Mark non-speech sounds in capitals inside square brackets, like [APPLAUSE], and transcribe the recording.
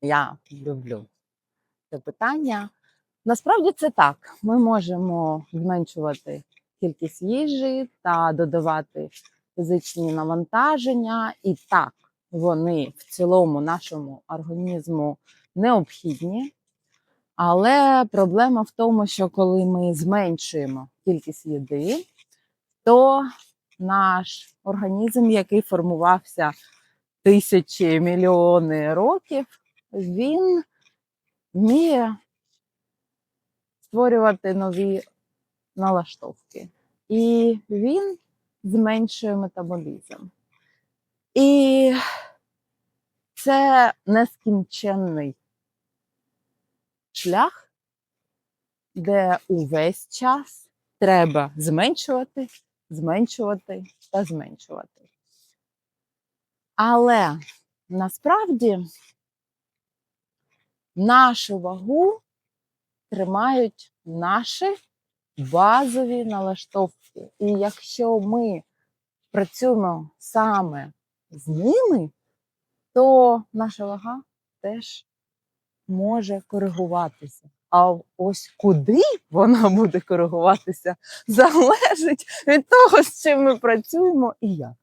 Я люблю це питання. Насправді це так. Ми можемо зменшувати кількість їжі та додавати фізичні навантаження, і так вони в цілому нашому організму необхідні. Але проблема в тому, що коли ми зменшуємо кількість їди, то наш організм, який формувався тисячі мільйони років, він вміє створювати нові налаштовки. І він зменшує метаболізм. І це нескінченний шлях, де увесь час треба зменшувати, зменшувати та зменшувати. Але насправді нашу вагу тримають наші базові налаштовки. І якщо ми працюємо саме з ними, то наша вага теж може коригуватися. А ось куди вона буде коригуватися, [LAUGHS] залежить від того, з чим ми працюємо і як.